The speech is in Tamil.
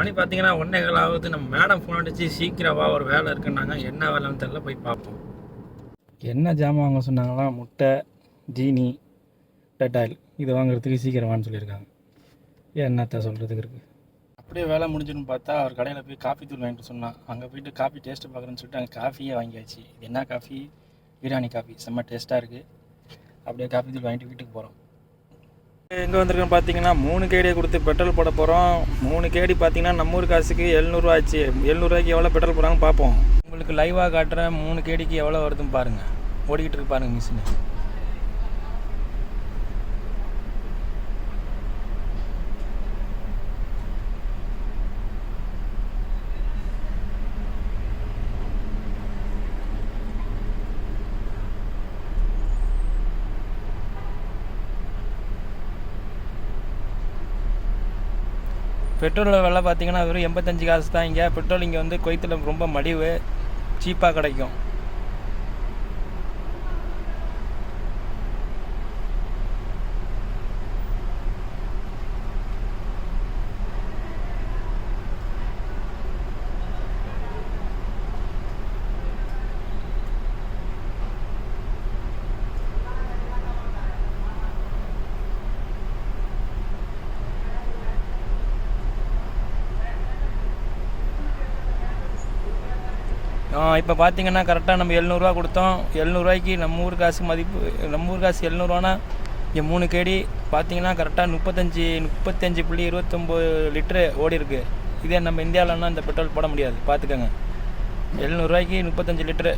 மணி பார்த்தீங்கன்னா ஒன்றே கால் ஆகுது. நம்ம மேடம் ஃபோன் அடிச்சு சீக்கிரம் வா ஒரு வேலை இருக்குன்னாங்க. என்ன வேலைன்னு தெரியல போய் பார்ப்போம். என்ன ஜாமான் வாங்க சொன்னாங்களா? முட்டை ஜீனி டெட்டாயில் இது வாங்குறதுக்கு சீக்கிரம் வான்னு சொல்லியிருக்காங்க. என்னத்த சொல்கிறதுக்கு இருக்குது அப்படியே வேலை முடிஞ்சுன்னு பார்த்தா அவர் கடையில் போய் காஃபி தூள் வாங்கிட்டு சொன்னான். அங்கே போயிட்டு காஃபி டேஸ்ட்டு பார்க்குறேன்னு சொல்லிட்டு அங்கே காஃபியே வாங்கியாச்சு. இது என்ன காஃபி பிரியாணி காஃபி செம்ம டேஸ்ட்டாக இருக்குது அப்படியே காஃபி தூள் வாங்கிட்டு வீட்டுக்கு போகிறோம் எங்கே வந்திருக்கோன்னு பார்த்தீங்கன்னா மூணு கேடியை கொடுத்து பெட்ரோல் போட போகிறோம் மூணு கேடி பார்த்தீங்கன்னா நம்ம ஊர் காசுக்கு எழுநூறுவா ஆச்சு. எழுநூறுவாய்க்கு எவ்வளோ பெட்ரோல் போடுறாங்க பார்ப்போம். உங்களுக்கு லைவாக காட்டுறேன் மூணு கேடிக்கு எவ்வளோ வருதுன்னு பாருங்கள் ஓடிக்கிட்டு இருக்கு பாருங்கள் மிஷினு பெட்ரோல் விலை பார்த்தீங்கன்னா வெறும் எண்பத்தஞ்சு காசு தான் இங்கே. பெட்ரோல் இங்கே வந்து கொய்த்தில் ரொம்ப மடிவு சீப்பாக கிடைக்கும். இப்போ பார்த்தீங்கன்னா கரெக்டாக நம்ம எழுநூறுவா கொடுத்தோம். எழுநூறுவாய்க்கு நம்ம ஊர் காசு மதிப்பு நம்ம ஊர் காசு எழுநூறுவானா? இங்கே மூணு கேடி. பார்த்தீங்கன்னா கரெக்டாக முப்பத்தஞ்சு முப்பத்தஞ்சு புள்ளி இருபத்தொம்போது லிட்டரு ஓடி இருக்கு. இதே நம்ம இந்தியாவிலன்னா இந்த பெட்ரோல் போட முடியாது. பார்த்துக்கோங்க எழுநூறுவாய்க்கு முப்பத்தஞ்சு லிட்டரு.